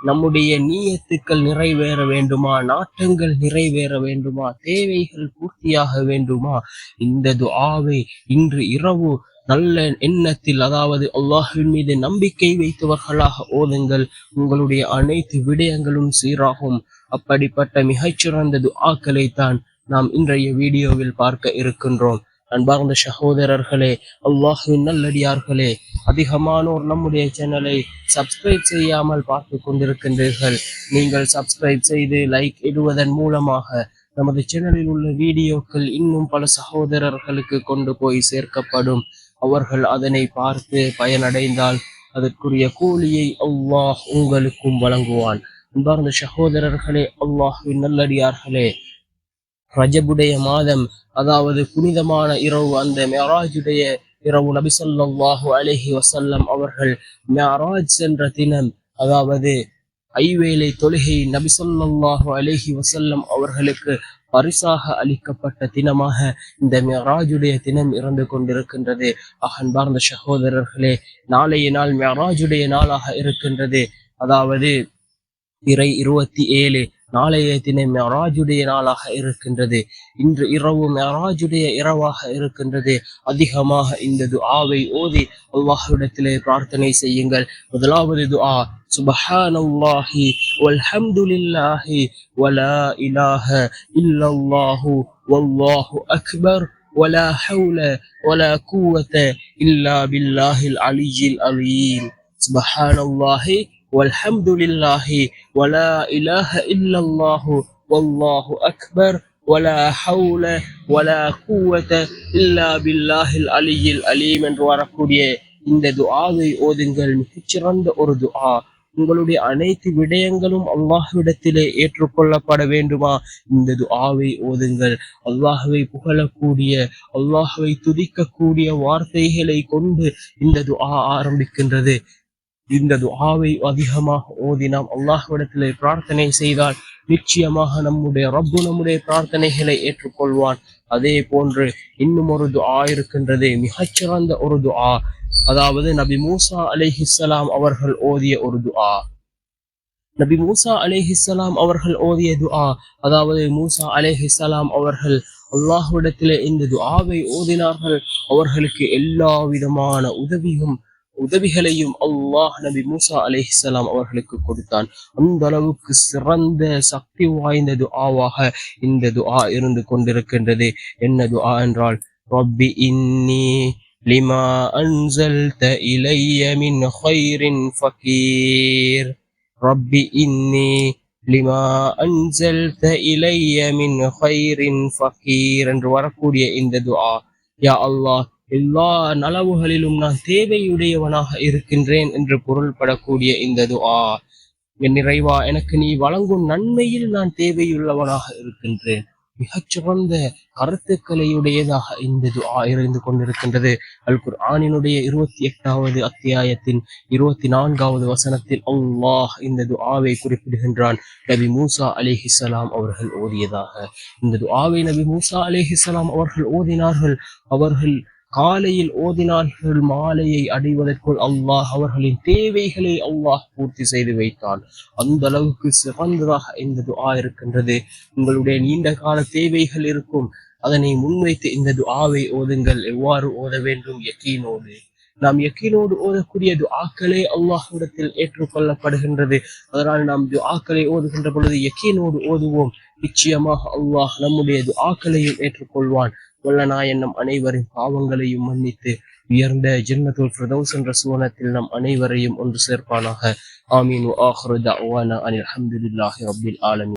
நம்முடைய நீயத்துக்கள் நிறைவேற வேண்டுமா? நாட்டங்கள் நிறைவேற வேண்டுமா? தேவைகள் பூர்த்தியாக வேண்டுமா? இந்த துஆவை இன்று இரவு நல்ல எண்ணத்தில் அதாவது அல்லாஹின் மீது நம்பிக்கை வைத்தவர்களாக ஓதுங்கள். உங்களுடைய அனைத்து விடயங்களும் சீராகும். அப்படிப்பட்ட மிகச்சிறந்த துஆக்களை தான் நாம் இன்றைய வீடியோவில் பார்க்க இருக்கின்றோம். அன்பார்ந்த சகோதரர்களே அல்லாஹுவின் நல்லடியார்களே அதிகமானோர் நம்முடைய சேனலை சப்ஸ்கிரைப் செய்யாமல் பார்த்து கொண்டிருக்கின்றீர்கள். நீங்கள் சப்ஸ்கிரைப் செய்து லைக் இடுவதன் மூலமாக நமது சேனலில் உள்ள வீடியோக்கள் இன்னும் பல சகோதரர்களுக்கு கொண்டு போய் சேர்க்கப்படும். அவர்கள் அதனை பார்த்து பயனடைந்தால் அதற்குரிய கூலியை அல்லாஹ் உங்களுக்கும் வழங்குவான். அன்பார்ந்த சகோதரர்களே அல்லாஹுவின் நல்லடியார்களே ரஜபுடைய மாதம் அதாவது புனிதமான இரவு அந்த மெராஜுடைய இரவு நபி சொல்லாஹு அலஹி வசல்லம் அவர்கள் மியாராஜ் என்ற தினம் அதாவது ஐவேளை தொழுகை நபி சொல்லாஹு அலஹி வசல்லம் அவர்களுக்கு பரிசாக அளிக்கப்பட்ட தினமாக இந்த மியராஜுடைய தினம் இருந்து கொண்டிருக்கின்றது. அகன்பார்ந்த சகோதரர்களே நாளைய நாள் மியராஜுடைய நாளாக இருக்கின்றது. அதாவது இறை இருபத்தி ஏழு நாளைய தினம் மெராஜுடைய நாளாக இருக்கின்றது இன்று இரவு மெராஜுடைய இரவாக இருக்கின்றது அதிகமாக இந்த துஆவை ஓதி அல்லாஹ்விடத்திலே பிரார்த்தனை செய்யுங்கள் முதலாவது துஆ சுபஹானல்லாஹி வல்ஹம்துலில்லாஹி வலா இலாஹ இல்லல்லாஹு வல்லாஹு அக்பர் ولا حول ولا قوة إلا بالله العلي العظيم سبحان الله والحمد لله ولا إله إلا الله والله أكبر ولا حول ولا قوة إلا بالله العلي العليم என்று வரக்கூடிய இந்த துஆவை ஓதுங்கள் மிகச்சிறந்த ஒரு துஆ உங்களுடைய அனைத்து விடயங்களும் அல்லாஹ்விடத்திலே ஏற்றுக்கொள்ளப்பட வேண்டுமா இந்த துஆவை ஓதுங்கள் அல்லாஹ்வை புகழக்கூடிய அல்லாஹ்வை துதிக்கக்கூடிய வார்த்தைகளை கொண்டு இந்த துஆ ஆரம்பிக்கின்றது இந்த துஆவை அதிகமாக ஓதி நாம் அல்லாஹ்விடத்திலே பிரார்த்தனை செய்தால் நிச்சயமாக நம்முடைய ரப்பு நம்முடைய பிரார்த்தனைகளை ஏற்றுக்கொள்வான். அதே போன்று இன்னும் ஒரு துஆ இருக்கின்றது மிகச்சிறந்த ஒரு துஆ. அதாவது நபி மூசா அலிஹிஸ்லாம் அவர்கள் ஓதிய ஒரு துஆ. நபி மூசா அலைஹிஸ்ஸலாம் அவர்கள் ஓதிய துஆ. அதாவது மூசா அலைஹிஸ்ஸலாம் அவர்கள் அல்லாஹ்விடத்திலே இந்த துஆவை ஓதினார்கள். அவர்களுக்கு எல்லா விதமான உதவியும் உதவிகளையும் அல்லாஹ் நபி மூசா அலிஹலாம் அவர்களுக்கு கொடுத்தான். அந்த அளவுக்கு சிறந்த சக்தி வாய்ந்த துஆவாக இந்த துஆ இருந்து கொண்டிருக்கின்றது. என்ன துஆ என்றால் ரப்பி இன்னி லிமா அன்சல்த இலைய மின் ஹைரின் ஃபகீர். ரப்பி இன்னி லிமா அன்சல்த இலைய மின் ஹைரின் ஃபகீர் என்று வரக்கூடிய இந்த துஆ யா அல்லாஹ் எல்லா நலவுகளிலும் நான் தேவையுடையவனாக இருக்கின்றேன் என்று பொருள்படக்கூடிய இந்த துஆ. என் நிறைவா எனக்கு நீ வழங்கும் நன்மையில் நான் தேவையுள்ளவனாக இருக்கின்றேன். மிகச்சிறந்த கருத்துக்களையுடையதாக இந்த துஆ இருந்து கொண்டிருக்கின்றது. அல் குர்ஆனினுடைய இருபத்தி எட்டாவது அத்தியாயத்தின் இருபத்தி நான்காவது வசனத்தில் அல்லாஹ் இந்த துஆவை குறிப்பிடுகின்றான். நபி மூசா அலிஹிசலாம் அவர்கள் ஓதியதாக. இந்த துஆவை நபி மூசா அலிஹிசலாம் அவர்கள் ஓதினார்கள். அவர்கள் காலையில் ஓதினார்கள் மாலையை அடைவதற்குள் அல்லாஹ் அவர்களின் தேவைகளை அல்லாஹ் பூர்த்தி செய்து வைத்தான் அந்த அளவுக்கு சிறந்ததாக இந்த துஆ இருக்கின்றது. உங்களுடைய நீண்ட கால தேவைகள் இருக்கும். அதனை முன்வைத்து இந்த துஆவை ஓதுங்கள். எவ்வாறு ஓத வேண்டும்? யக்கீனோடு. நாம் யக்கீனோடு ஓதக்கூடிய துஆக்களே அல்லாஹ்விடத்தில் ஏற்றுக்கொள்ளப்படுகின்றது. அதனால் நாம் துஆக்களை ஓதுகின்ற பொழுது யக்கீனோடு ஓதுவோம். நிச்சயமாக அல்லாஹ் நம்முடைய துஆக்களையும் ஏற்றுக்கொள்வான். வல்லனா நம் அனைவரின் பாவங்களையும் மன்னித்து உயர்ந்த ஜன்னத்துல் ஃபிரதௌஸ் என்ற சுவனத்தில் நம் அனைவரையும் ஒன்று சேர்ப்பானாக. ஆமீன். ஆஹ்ருதா அனில் அஹமதுல்லாஹி அப்துல் ஆலமி